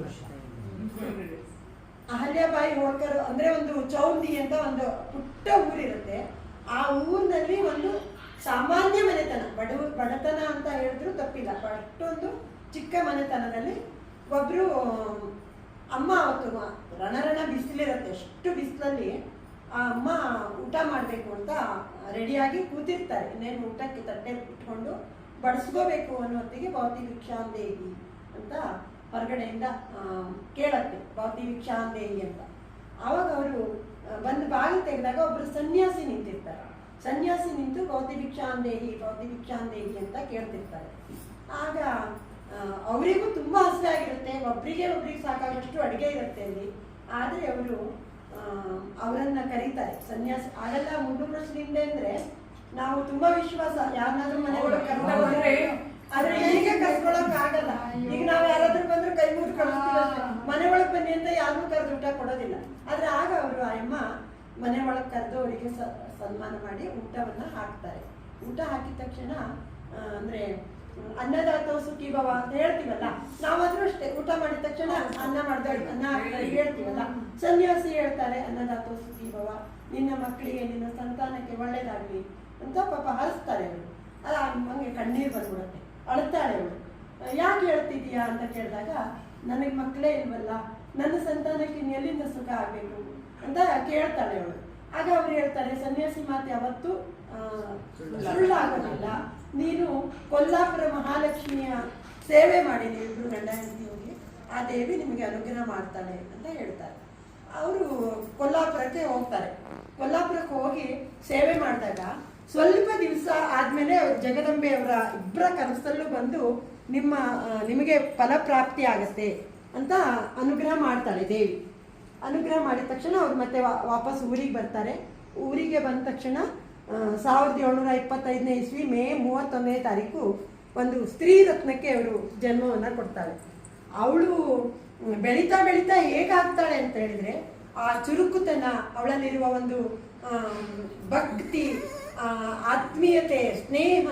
ವರ್ಷ. ಅಹಲ್ಯಾಬಾಯಿ ಹೋಳ್ಕರ್ ಅಂದ್ರೆ ಒಂದು ಚೌಂಡಿ ಅಂತ ಒಂದು ಪುಟ್ಟ ಊರಿರುತ್ತೆ. ಆ ಊರಿನಲ್ಲಿ ಒಂದು ಸಾಮಾನ್ಯ ಮನೆತನ ಬಡವ ಬಡತನ ಅಂತ ಹೇಳಿದ್ರು ತಪ್ಪಿಲ್ಲ. ಅಷ್ಟೊಂದು ಚಿಕ್ಕ ಮನೆತನದಲ್ಲಿ ಒಬ್ರು ಅಮ್ಮ ಅವತ್ತು ರಣರಣ ಬಿಸಿಲಿರುತ್ತೆ. ಅಷ್ಟು ಬಿಸಿಲಲ್ಲಿ ಆ ಅಮ್ಮ ಊಟ ಮಾಡಬೇಕು ಅಂತ ರೆಡಿಯಾಗಿ ಕೂತಿರ್ತಾರೆ. ಇನ್ನೇನು ಊಟಕ್ಕೆ ತಟ್ಟೆ ಇಟ್ಕೊಂಡು ಬಡಿಸ್ಕೋಬೇಕು ಅನ್ನೋ ಭಾವತಿ ಭಿಕ್ಷಾಂದೇವಿ ಅಂತ ಹೊರಗಡೆಯಿಂದ ಕೇಳತ್ತೆ ಭವತಿ ಭಿಕ್ಷಾಂದೇಹಿ ಅಂತ. ಆವಾಗ ಅವರು ಬಂದು ಬಾಗಿಲು ತೆಗೆದಾಗ ಒಬ್ರು ಸನ್ಯಾಸಿ ನಿಂತಿರ್ತಾರೆ. ಸನ್ಯಾಸಿ ನಿಂತು ಭೌತಿ ಭಿಕ್ಷಾಂದೇಹಿ ಭೌತಿ ಭಿಕ್ಷಾಂದೇಹಿ ಅಂತ ಕೇಳ್ತಿರ್ತಾರೆ. ಆಗ ಅವರಿಗೂ ತುಂಬಾ ಹಸಿವೆ ಆಗಿರುತ್ತೆ. ಒಬ್ರಿಗೆ ಒಬ್ರಿಗೆ ಸಾಕಾಗಷ್ಟು ಅಡುಗೆ ಇರುತ್ತೆ ಅಲ್ಲಿ. ಆದರೆ ಅವರು ಅವರನ್ನ ಕರೀತಾರೆ. ಸನ್ಯಾಸ ಆಗಲ್ಲ ಪ್ರಶ್ನೆ ಅಂದ್ರೆ ನಾವು ತುಂಬಾ ವಿಶ್ವಾಸ. ಯಾರನ್ನಾದ್ರೂ ಮನೆ ಕರ್ಕೊಂಡ್ರೆ ಕರ್ಕೊಂಡು ಆದ್ರೆ ಈಗ ಕರ್ಕೊಳಕ್ ಆಗಲ್ಲ. ಈಗ ನಾವ್ ಯಾರಾದ್ರೂ ಬಂದ್ರೆ ಕೈ ಮುಗಿದು ಕಳಿಸ್ತೀವಿ. ಮನೆ ಒಳಗ್ ಬನ್ನಿ ಅಂತ ಯಾರನ್ನೂ ಕರೆದು ಊಟ ಕೊಡೋದಿಲ್ಲ. ಆದ್ರೆ ಆಗ ಅವರು ಅಮ್ಮ ಮನೆ ಒಳಗ್ ಕರೆದು ಅವರಿಗೆ ಸನ್ಮಾನ ಮಾಡಿ ಊಟವನ್ನ ಹಾಕ್ತಾರೆ. ಊಟ ಹಾಕಿದ ತಕ್ಷಣ ಅಂದ್ರೆ ಅನ್ನದಾತ ಸುಖಿ ಭವ ಅಂತ ಹೇಳ್ತೀವಲ್ಲ? ನಾವಾದ್ರೂ ಅಷ್ಟೇ. ಊಟ ಮಾಡಿದ ತಕ್ಷಣ ಅನ್ನ ಮಾಡ್ದಾಳಿ ಅನ್ನ ಹೇಳ್ತೀವಲ್ಲ? ಸನ್ಯಾಸಿ ಹೇಳ್ತಾರೆ ಅನ್ನದಾತೋ ಸುಖಿ ಭವ, ನಿನ್ನ ಮಕ್ಕಳಿಗೆ, ನಿನ್ನ ಸಂತಾನಕ್ಕೆ ಒಳ್ಳೇದಾಗ್ಲಿ ಅಂತ ಪಾಪ ಹರಿಸ್ತಾರೆ ಅವರು. ಅಲ್ಲ ಹಂಗೆ ಕಣ್ಣೀರು ಬಂದ್ಬಿಡುತ್ತೆ. ಅಳ್ತಾಳೆ ಅವಳು. ಯಾಕೆ ಹೇಳ್ತಿದೀಯಾ ಅಂತ ಕೇಳಿದಾಗ, ನನಗೆ ಮಕ್ಕಳೇ ಇಲ್ವಲ್ಲ, ನನ್ನ ಸಂತಾನಕ್ಕೆ ಎಲ್ಲಿಂದ ಸುಖ ಆಗಬೇಕು? ಅಂತ ಕೇಳ್ತಾಳೆ ಅವಳು. ಆಗ ಅವ್ರು ಹೇಳ್ತಾರೆ, ಸನ್ಯಾಸಿ ಮಾತು ಅವತ್ತು ಸುಳ್ಳಾಗೋದಿಲ್ಲ. ನೀನು ಕೊಲ್ಲಾಪುರ ಮಹಾಲಕ್ಷ್ಮಿಯ ಸೇವೆ ಮಾಡಿ ಇಬ್ರು ಗಂಡ ಹೆಂಡತಿ ಹೋಗಿ, ಆ ದೇವಿ ನಿಮಗೆ ಅನುಗ್ರಹ ಮಾಡ್ತಾಳೆ ಅಂತ ಹೇಳ್ತಾರೆ. ಅವರು ಕೊಲ್ಲಾಪುರಕ್ಕೆ ಹೋಗ್ತಾರೆ. ಕೊಲ್ಲಾಪುರಕ್ಕೆ ಹೋಗಿ ಸೇವೆ ಮಾಡಿದಾಗ ಸ್ವಲ್ಪ ದಿವಸ ಆದ್ಮೇಲೆ ಜಗದಂಬೆ ಅವರ ಇಬ್ಬರ ಕನಸಲ್ಲೂ ಬಂದು ನಿಮ್ಮ ನಿಮಗೆ ಫಲಪ್ರಾಪ್ತಿ ಆಗತ್ತೆ ಅಂತ ಅನುಗ್ರಹ ಮಾಡ್ತಾಳೆ ದೇವಿ. ಅನುಗ್ರಹ ಮಾಡಿದ ತಕ್ಷಣ ಅವ್ರು ಮತ್ತೆ ವಾಪಸ್ ಊರಿಗೆ ಬರ್ತಾರೆ. ಊರಿಗೆ ಬಂದ ತಕ್ಷಣ ಸಾವಿರದ ಏಳ್ನೂರ ಇಪ್ಪತ್ತೈದನೇ ಇಸ್ವಿ ಮೇ ಮೂವತ್ತೊಂದನೇ ತಾರೀಕು ಒಂದು ಸ್ತ್ರೀ ರತ್ನಕ್ಕೆ ಅವರು ಜನ್ಮವನ್ನು ಕೊಡ್ತಾಳೆ ಅವಳು ಬೆಳೀತಾ ಬೆಳೀತಾ ಹೇಗಾಗ್ತಾಳೆ ಅಂತ ಹೇಳಿದ್ರೆ ಆ ಚುರುಕುತನ ಅವಳಲ್ಲಿರುವ ಒಂದು ಭಕ್ತಿ ಆತ್ಮೀಯತೆ ಸ್ನೇಹ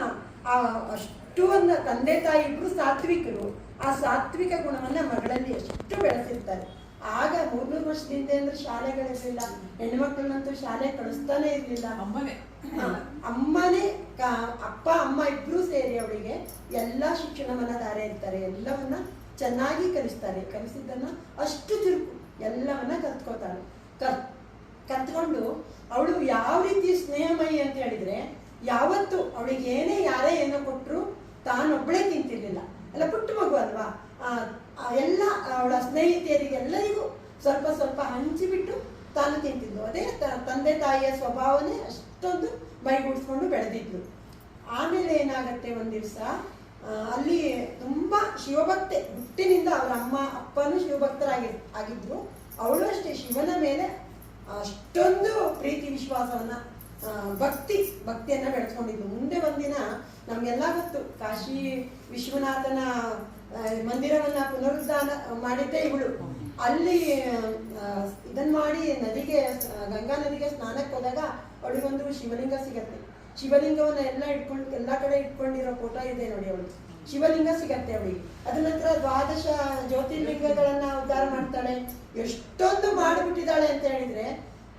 ಆ ಅಷ್ಟು ಒಂದು ತಂದೆ ತಾಯಿ ಇಬ್ರು ಸಾತ್ವಿಕರು ಆ ಸಾತ್ವಿಕ ಗುಣವನ್ನ ಮಗಳಲ್ಲಿ ಎಷ್ಟು ಬೆಳೆಸಿರ್ತಾರೆ. ಆಗ ಮೂರ್ನೂರು ವರ್ಷದಿಂದ ಅಂದ್ರೆ ಶಾಲೆಗಳಿರಲಿಲ್ಲ ಹೆಣ್ಮಕ್ಳನ್ನಂತೂ ಶಾಲೆ ಕಳಿಸ್ತಾನೆ ಇರ್ಲಿಲ್ಲ. ಅಮ್ಮನೇ. ಅಮ್ಮನೇ ಅಪ್ಪ ಅಮ್ಮ ಇಬ್ರು ಸೇರಿ ಅವಳಿಗೆ ಎಲ್ಲ ಶಿಕ್ಷಣವನ್ನ ದಾರೆ ಇರ್ತಾರೆ ಎಲ್ಲವನ್ನ ಚೆನ್ನಾಗಿ ಕಲಿಸ್ತಾರೆ. ಕಲಿಸಿದ್ದನ್ನ ಅಷ್ಟು ಚುರುಕು ಎಲ್ಲವನ್ನ ಕಲ್ತ್ಕೋತಾಳೆ ಕಲ್ ಕಲ್ತ್ಕೊಂಡು ಅವಳು ಯಾವ ರೀತಿ ಸ್ನೇಹಮಯಿ ಅಂತ ಹೇಳಿದ್ರೆ, ಯಾವತ್ತು ಅವಳಿಗೆ ಏನೇ ಯಾರೇ ಏನೋ ಕೊಟ್ಟರು ತಾನೊಬ್ಬಳೇ ತಿಂತಿರ್ಲಿಲ್ಲ. ಅಲ್ಲ, ಪುಟ್ಟ ಮಗು ಅಲ್ವಾ? ಎಲ್ಲ ಅವಳ ಸ್ನೇಹಿತೆಯರಿಗೆಲ್ಲರಿಗೂ ಸ್ವಲ್ಪ ಸ್ವಲ್ಪ ಹಂಚಿಬಿಟ್ಟು ತಾನು ತಿಂತಿದ್ಲು. ಅದೇ ತಂದೆ ತಾಯಿಯ ಸ್ವಭಾವನೇ ಅಷ್ಟೊಂದು ಮೈಗೂಡಿಸ್ಕೊಂಡು ಬೆಳೆದಿದ್ಲು. ಆಮೇಲೆ ಏನಾಗತ್ತೆ ಒಂದ್ ದಿವಸ ಅಲ್ಲಿ ತುಂಬಾ ಶಿವಭಕ್ತೆ, ಹುಟ್ಟಿನಿಂದ ಅವರ ಅಮ್ಮ, ಅಪ್ಪನೂ ಶಿವಭಕ್ತರಾಗಿ, ಆಗಿದ್ರು. ಅವಳು ಅಷ್ಟೇ ಶಿವನ ಮೇಲೆ ಅಷ್ಟೊಂದು ಪ್ರೀತಿ ವಿಶ್ವಾಸವನ್ನ ಭಕ್ತಿ, ಭಕ್ತಿಯನ್ನ ಬೆಳೆಸ್ಕೊಂಡಿದ್ದು ಮುಂದೆ ಒಂದಿನ ನಮ್ಗೆಲ್ಲ ಗೊತ್ತು, ಕಾಶಿ ವಿಶ್ವನಾಥನ ಮಂದಿರವನ್ನ ಪುನರುದ್ಧಾನ ಮಾಡಿದ್ದೇ ಇವಳು. ಅಲ್ಲಿ ಇದನ್ ಮಾಡಿ ನದಿಗೆ ಗಂಗಾ ನದಿಗೆ ಸ್ನಾನಕ್ಕೆ ಹೋದಾಗ ಅವಳಿಗೊಂದು ಶಿವಲಿಂಗ ಸಿಗತ್ತೆ. ಶಿವಲಿಂಗವನ್ನ ಎಲ್ಲ ಇಟ್ಕೊಂಡು, ಎಲ್ಲ ಕಡೆ ಇಟ್ಕೊಂಡಿರೋ ಫೋಟೋ ಇದೆ ನೋಡಿ ಅವಳು. ಶಿವಲಿಂಗ ಸಿಗತ್ತೆ ಅವಳಿ ಅದ ನಂತರ ದ್ವಾದಶ ಜ್ಯೋತಿರ್ಲಿಂಗಗಳನ್ನ ಉದ್ಧಾರ ಮಾಡ್ತಾಳೆ. ಎಷ್ಟೊಂದು ಮಾಡಿಬಿಟ್ಟಿದ್ದಾಳೆ ಅಂತ ಹೇಳಿದ್ರೆ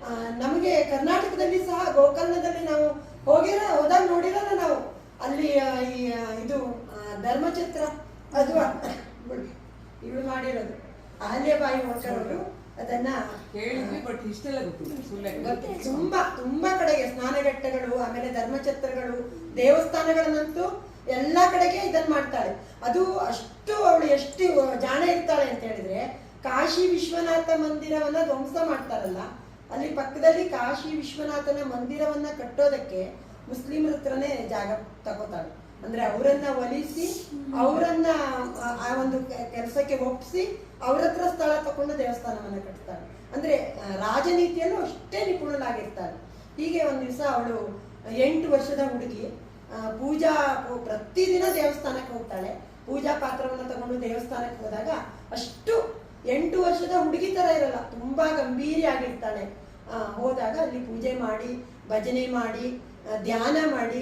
ಆ, ನಮಗೆ ಕರ್ನಾಟಕದಲ್ಲಿ ಸಹ ಗೋಕರ್ಣದಲ್ಲಿ ನಾವು ಹೋಗಿರ ಹೋದಾಗ ನೋಡಿರಲ್ಲ ನಾವು. ಅಲ್ಲಿ ಈ ಇದು ಧರ್ಮಚತ್ರ ಅದು ಇವಳು ಮಾಡಿರೋದು. ಅಹಲ್ಯಬಾಯಿ ಬಾಯಿ ಅವರು ಅದನ್ನ ಬಟ್ ಇಷ್ಟೆಲ್ಲ ಗೊತ್ತಿಲ್ಲ. ತುಂಬಾ ತುಂಬಾ ಕಡೆಗೆ ಸ್ನಾನಘಟ್ಟಗಳು ಆಮೇಲೆ ಧರ್ಮಛತ್ರಗಳು ದೇವಸ್ಥಾನಗಳನ್ನಂತೂ ಎಲ್ಲಾ ಕಡೆಗೆ ಇದನ್ನ ಮಾಡ್ತಾಳೆ. ಅದು ಅಷ್ಟು ಅವಳು ಎಷ್ಟು ಜಾಣ ಇರ್ತಾಳೆ ಅಂತ ಹೇಳಿದ್ರೆ ಕಾಶಿ ವಿಶ್ವನಾಥ ಮಂದಿರವನ್ನ ಧ್ವಂಸ ಮಾಡ್ತಾರಲ್ಲ, ಅಲ್ಲಿ ಪಕ್ಕದಲ್ಲಿ ಕಾಶಿ ವಿಶ್ವನಾಥನ ಮಂದಿರವನ್ನ ಕಟ್ಟೋದಕ್ಕೆ ಮುಸ್ಲಿಮರ ಹತ್ರನೇ ಜಾಗ ತಗೋತಾಳೆ. ಅಂದ್ರೆ ಅವರನ್ನ ಒಲಿಸಿ, ಅವರನ್ನ, ಆ- ಒಂದು ಕೆಲಸಕ್ಕೆ ಒಪ್ಪಿಸಿ ಅವ್ರ ಹತ್ರ ಸ್ಥಳ ತಕೊಂಡು ದೇವಸ್ಥಾನವನ್ನ ಕಟ್ತಾಳೆ. ಅಂದ್ರೆ ರಾಜನೀತಿಯಲ್ಲೂ ಅಷ್ಟೇ ನಿಪುಣನಾಗಿರ್ತಾಳೆ. ಹೀಗೆ ಒಂದ್ ದಿವಸ ಅವಳು ಎಂಟು ವರ್ಷದ ಹುಡುಗಿ ಪೂಜಾ ಪ್ರತಿದಿನ ದೇವಸ್ಥಾನಕ್ಕೆ ಹೋಗ್ತಾಳೆ. ಪೂಜಾ ಪಾತ್ರವನ್ನು ತಗೊಂಡು ದೇವಸ್ಥಾನಕ್ಕೆ ಹೋದಾಗ ಅಷ್ಟು ಎಂಟು ವರ್ಷದ ಹುಡುಗಿ ತರ ಇರಲ್ಲ ತುಂಬಾ ಗಂಭೀರಿ ಆಗಿರ್ತಾಳೆ ಆ, ಹೋದಾಗ ಅಲ್ಲಿ ಪೂಜೆ ಮಾಡಿ ಭಜನೆ ಮಾಡಿ ಧ್ಯಾನ ಮಾಡಿ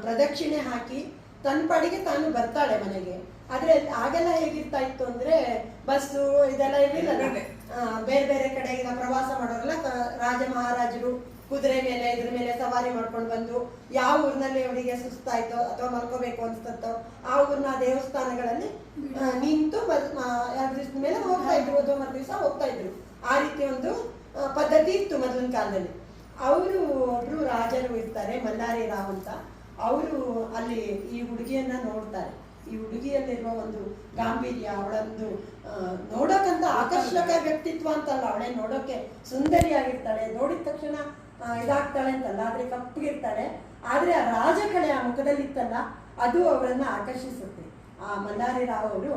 ಪ್ರದಕ್ಷಿಣೆ ಹಾಕಿ ತನ್ನ ಪಾಡಿಗೆ ತಾನು ಬರ್ತಾಳೆ ಮನೆಗೆ. ಆದ್ರೆ ಆಗೆಲ್ಲ ಹೇಗಿರ್ತಾ ಇತ್ತು ಅಂದ್ರೆ ಬಸ್ಸು ಇದೆಲ್ಲ ಇರಲಿಲ್ಲ. ಬೇರೆ. ಬೇರೆ ಕಡೆ ಪ್ರವಾಸ ಮಾಡೋರೆಲ್ಲ ರಾಜ ಮಹಾರಾಜರು ಕುದುರೆ ಮೇಲೆ, ಇದ್ರ ಮೇಲೆ ಸವಾರಿ ಮಾಡ್ಕೊಂಡು ಬಂದು ಯಾವ ಊರಿನಲ್ಲಿ ಅವರಿಗೆ ಸುಸ್ತಾಯ್ತೋ ಅಥವಾ ಮಲ್ಕೋಬೇಕು ಅನ್ಸ್ತತ್ತೋ ಆ ಊರಿನ ದೇವಸ್ಥಾನಗಳಲ್ಲಿ ನಿಂತು ಮೇಲೆ ಹೋಗ್ತಾ ಇದ್ರು ಅಥವಾ ಮರು ದಿವಸ ಹೋಗ್ತಾ ಇದ್ರು. ಆ ರೀತಿ ಒಂದು ಪದ್ಧತಿ ಇತ್ತು ಮೊದಲಿನ ಕಾಲದಲ್ಲಿ. ಅವರು ಒಬ್ರು ರಾಜರು ಇರ್ತಾರೆ, ಮಲ್ಲಾರಿ ರಾವ್ ಅಂತ. ಅವರು ಅಲ್ಲಿ ಈ ಹುಡುಗಿಯನ್ನ ನೋಡ್ತಾರೆ. ಈ ಹುಡುಗಿಯಲ್ಲಿರುವ ಒಂದು ಗಾಂಭೀರ್ಯ, ಅವಳೊಂದು ನೋಡೋಕಂತ ಆಕರ್ಷಕ ವ್ಯಕ್ತಿತ್ವ ಅಂತಲ್ಲ, ಅವಳೇ ನೋಡೋಕೆ ಸುಂದರಿಯಾಗಿರ್ತಾಳೆ. ನೋಡಿದ ತಕ್ಷಣ ಇದಾಗ್ತಾಳೆ ಅಂತಲ್ಲ, ಆದ್ರೆ ಕಪ್ಪಗಿರ್ತಾಳೆ. ಆದ್ರೆ ಆ ರಾಜಕಳೆ ಆ ಮುಖದಲ್ಲಿತ್ತಲ್ಲ, ಅದು ಅವರನ್ನ ಆಕರ್ಷಿಸುತ್ತೆ. ಆ ಮಲ್ಲಾರಿ ರಾವ್ ಅವರು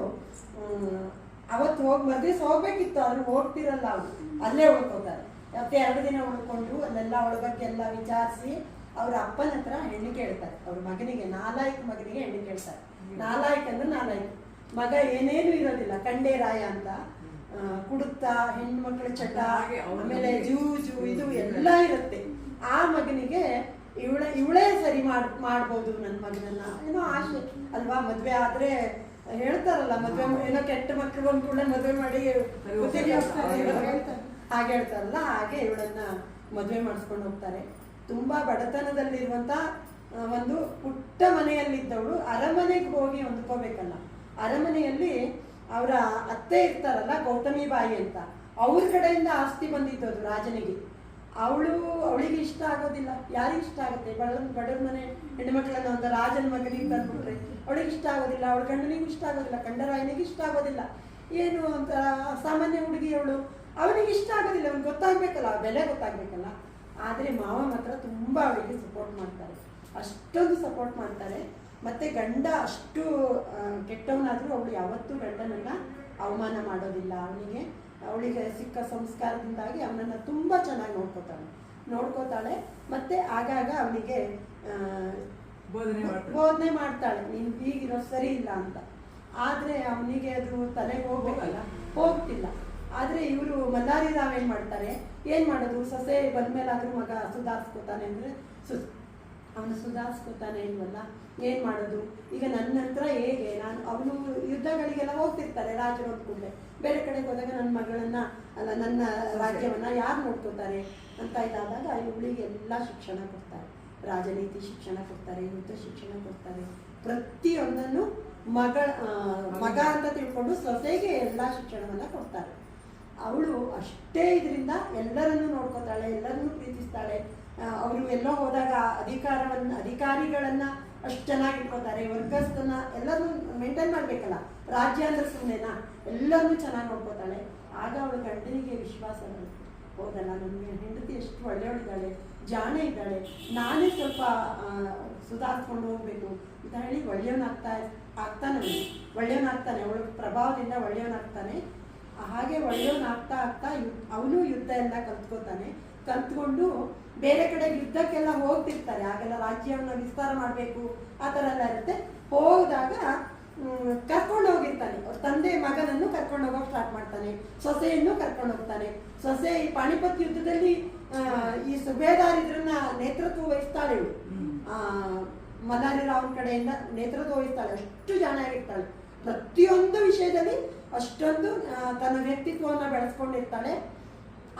ಅವತ್ತು ಹೋಗಿ ಮದ್ವೆಸ್ ಹೋಗ್ಬೇಕಿತ್ತು, ಆದ್ರೆ ಹೋಗ್ತಿರಲ್ಲ ಅವರು. ಅಲ್ಲೇ ಉಳ್ಕೋತಾರೆ. ಮತ್ತೆ ಎರಡು ದಿನ ಉಳ್ಕೊಂಡು ಅಲ್ಲೆಲ್ಲ ಅವಳ ಬಗ್ಗೆ ಎಲ್ಲ ವಿಚಾರಿಸಿ ಅವ್ರ ಅಪ್ಪನ ಹತ್ರ ಹೆಣ್ಣು ಕೇಳ್ತಾರೆ. ಅವ್ರ ಮಗನಿಗೆ ನಾಲಾಯಕ್ ಮಗನಿಗೆ ಹೆಣ್ಣು ಕೇಳ್ತಾರೆ. ನಾಲಾಯಕ್ ಅಂದ್ರೆ ನಾಲಾಯಕ್. ಮಗ ಏನೇನು ಇರೋದಿಲ್ಲ. ಕಂಡೇ ರಾಯ ಅಂತ. ಕುಡುತ್ತ ಹೆಣ್ಮಕ್ಳ ಚಟ ಆಮೇಲೆ. ಜೂಜು ಇದು ಎಲ್ಲ ಇರುತ್ತೆ. ಆ ಮಗನಿಗೆ ಇವಳ ಇವಳೇ ಸರಿ ಮಾಡ್ ಮಾಡ್ಬೋದು ನನ್ನ ಮಗನನ್ನ. ಏನೋ ಆಸೆ. ಅಲ್ವಾ? ಮದ್ವೆ ಆದ್ರೆ ಹೇಳ್ತಾರಲ್ಲ ಮದ್ವೆ ಏನೋ ಕೆಟ್ಟ ಮಕ್ಳು ಬಂದ್ ಕೂಡ ಮದ್ವೆ ಮಾಡಿ. ಹಾಗೆ ಹೇಳ್ತಾರಲ್ಲ ಹಾಗೆ ಇವಳನ್ನ ಮದ್ವೆ ಮಾಡಿಸ್ಕೊಂಡು ಹೋಗ್ತಾರೆ. ತುಂಬಾ ಬಡತನದಲ್ಲಿರುವಂತ ಒಂದು ಪುಟ್ಟ ಮನೆಯಲ್ಲಿದ್ದವಳು ಅರಮನೆಗೆ ಹೋಗಿ ಹೊಂದ್ಕೋಬೇಕಲ್ಲ. ಅರಮನೆಯಲ್ಲಿ ಅವರ ಅತ್ತೆ ಇರ್ತಾರಲ್ಲ ಗೌತಮಿ ಬಾಯಿ ಅಂತ, ಅವ್ರ ಕಡೆಯಿಂದ ಆಸ್ತಿ ಬಂದಿದ್ದದು ರಾಜನಿಗೆ. ಅವಳು ಅವಳಿಗೆ ಇಷ್ಟ ಆಗೋದಿಲ್ಲ. ಯಾರಿಗೆ ಇಷ್ಟ ಆಗುತ್ತೆ? ಬಡ ಬಡವ್ರ ಮನೆ ಹೆಣ್ಮಕ್ಳನ್ನ ಒಂದು ರಾಜನ ಮಗನಿಗೆ ತಂದ್ಬಿಟ್ರೆ ಅವಳಿಗೆ ಇಷ್ಟ ಆಗೋದಿಲ್ಲ. ಅವಳ ಗಂಡನಿಗೂ ಇಷ್ಟ ಆಗೋದಿಲ್ಲ. ಕಂಡರಾಯನಿಗೆ ಇಷ್ಟ ಆಗೋದಿಲ್ಲ. ಏನು ಅಂತ ಸಾಮಾನ್ಯ ಹುಡುಗಿ ಅವಳು, ಅವನಿಗೆ ಇಷ್ಟ ಆಗೋದಿಲ್ಲ. ಅವ್ನಿಗೆ ಗೊತ್ತಾಗ್ಬೇಕಲ್ಲ ಬೆಲೆ ಗೊತ್ತಾಗ್ಬೇಕಲ್ಲ. ಆದ್ರೆ ಮಾವ ಮಾತ್ರ ತುಂಬಾ ಅವಳಿಗೆ ಸಪೋರ್ಟ್ ಮಾಡ್ತಾರೆ. ಅಷ್ಟೊಂದು ಸಪೋರ್ಟ್ ಮಾಡ್ತಾರೆ. ಮತ್ತೆ ಗಂಡ ಅಷ್ಟು ಕೆಟ್ಟವನಾದರೂ ಅವಳು ಯಾವತ್ತೂ ಗಂಡನನ್ನ ಅವಮಾನ ಮಾಡೋದಿಲ್ಲ. ಅವನಿಗೆ ಅವಳಿಗೆ ಸಿಕ್ಕ ಸಂಸ್ಕಾರದಿಂದಾಗಿ ಅವನನ್ನ ತುಂಬಾ ಚೆನ್ನಾಗಿ ನೋಡ್ಕೋತಾಳೆ. ನೋಡ್ಕೋತಾಳೆ ಮತ್ತೆ ಆಗಾಗ ಅವನಿಗೆ ಬೋಧನೆ ಮಾಡ್ತಾಳೆ. ನೀನು ಹೀಗಿರೋ ಸರಿ ಇಲ್ಲ ಅಂತ. ಆದ್ರೆ ಅವನಿಗೆ ಅದು ತಲೆಗೆ ಹೋಗ್ಬೇಕಲ್ಲ ಹೋಗ್ತಿಲ್ಲ. ಆದ್ರೆ ಇವರು ಮಲ್ಲಾರಿ ರಾವ್ ಏನು ಮಾಡ್ತಾರೆ? ಏನ್ ಮಾಡೋದು? ಸೊಸೆ ಬಂದ್ಮೇಲಾದ್ರೂ ಮಗ ಸುಧಾರಿಸ್ಕೋತಾನೆ ಅಂದರೆ ಸು ಅವನು ಸುಧಾರಿಸ್ಕೋತಾನೆ ಇಲ್ವಲ್ಲ? ಏನು ಮಾಡೋದು? ಈಗ ನನ್ನ ಹತ್ರ ಹೇಗೆ? ನಾನು ಅವನು ಯುದ್ಧಗಳಿಗೆಲ್ಲ ಹೋಗ್ತಿರ್ತಾರೆ, ರಾಜರು ಅಂದ್ಕೊಂಡೆ ಬೇರೆ ಕಡೆಗೆ ಹೋದಾಗ ನನ್ನ ಮಗಳನ್ನ, ಅಲ್ಲ, ನನ್ನ ರಾಜ್ಯವನ್ನ ಯಾರು ನೋಡ್ಕೋತಾರೆ ಅಂತ ಇದಾದಾಗ ಇವಳಿಗೆ ಎಲ್ಲ ಶಿಕ್ಷಣ ಕೊಡ್ತಾರೆ. ರಾಜನೀತಿ ಶಿಕ್ಷಣ ಕೊಡ್ತಾರೆ, ಯುದ್ಧ ಶಿಕ್ಷಣ ಕೊಡ್ತಾರೆ. ಪ್ರತಿಯೊಂದನ್ನು ಮಗಳ ಮಗ ಅಂತ ತಿಳ್ಕೊಂಡು ಸೊಸೆಗೆ ಎಲ್ಲ ಶಿಕ್ಷಣವನ್ನ ಕೊಡ್ತಾರೆ. ಅವಳು ಅಷ್ಟೇ ಇದರಿಂದ ಎಲ್ಲರನ್ನೂ ನೋಡ್ಕೋತಾಳೆ ಎಲ್ಲರನ್ನೂ ಪ್ರೀತಿಸ್ತಾಳೆ. ಅವರು ಎಲ್ಲೋ ಹೋದಾಗ ಅಧಿಕಾರವನ್ನು, ಅಧಿಕಾರಿಗಳನ್ನ ಅಷ್ಟು ಚೆನ್ನಾಗಿ ಇಟ್ಕೋತಾರೆ. ವರ್ಕರ್ಸ್ನ ಎಲ್ಲರೂ ಮೇಂಟೈನ್ ಮಾಡಬೇಕಲ್ಲ. ರಾಜ್ಯ ಅಂದ್ರೆ ಸುಮ್ಮನೆನಾ ಎಲ್ಲರನ್ನೂ ಚೆನ್ನಾಗಿ ನೋಡ್ಕೋತಾಳೆ. ಆಗ ಅವಳ ಗಂಡನಿಗೆ ವಿಶ್ವಾಸ ಬರುತ್ತೆ ಹೌದಲ್ಲ ನನ್ನ ಹೆಂಡತಿ ಎಷ್ಟು ಒಳ್ಳೆಯವಳಿದ್ದಾಳೆ, ಜಾಣೆ ಇದ್ದಾಳೆ. ನಾನೇ ಸ್ವಲ್ಪ ಸುಧಾರಿಸ್ಕೊಂಡು ಹೋಗ್ಬೇಕು ಅಂತ ಹೇಳಿ ಒಳ್ಳೆಯವನಾಗ್ತಾ ಆಗ್ತಾನೆ ಒಳ್ಳೆಯವನಾಗ್ತಾನೆ. ಅವಳ ಪ್ರಭಾವದಿಂದ ಒಳ್ಳೆಯವನಾಗ್ತಾನೆ. ಹಾಗೆ ಒಳ್ಳೆಯವನಾಗ್ತಾ ಆಗ್ತಾ ಅವನು ಯುದ್ಧ ಎಲ್ಲ ಕಲ್ತ್ಕೋತಾನೆ. ಕಲ್ತ್ಕೊಂಡು ಬೇರೆ ಕಡೆ ಯುದ್ಧಕ್ಕೆಲ್ಲ ಹೋಗ್ತಿರ್ತಾರೆ. ಆಗೆಲ್ಲ ರಾಜ್ಯವನ್ನ ವಿಸ್ತಾರ ಮಾಡಬೇಕು ಆ ಥರ ಎಲ್ಲ ಇರುತ್ತೆ. ಹೋದಾಗ ಕರ್ಕೊಂಡು ಹೋಗಿರ್ತಾನೆ. ಅವ್ರ ತಂದೆ ಮಗನನ್ನು ಕರ್ಕೊಂಡು ಹೋಗೋಕೆ ಸ್ಟಾರ್ಟ್ ಮಾಡ್ತಾನೆ. ಸೊಸೆಯನ್ನು ಕರ್ಕೊಂಡು ಹೋಗ್ತಾನೆ. ಸೊಸೆ ಈ ಪಾಣಿಪತ್ ಯುದ್ಧದಲ್ಲಿ ಈ ಸುಬೇದಾರ್ ಇದ್ರನ್ನ ನೇತೃತ್ವ ವಹಿಸ್ತಾಳೆ ಇವಳು. ಆ, ಮದಾರಿ ರಾವ್ ಕಡೆಯಿಂದ ನೇತೃತ್ವ ವಹಿಸ್ತಾಳೆ. ಅಷ್ಟು ಜನ ಆಗಿರ್ತಾಳೆ ಪ್ರತಿಯೊಂದು ವಿಷಯದಲ್ಲಿ ಅಷ್ಟೊಂದು ತನ್ನ ವ್ಯಕ್ತಿತ್ವವನ್ನು ಬೆಳೆಸ್ಕೊಂಡಿರ್ತಾಳೆ.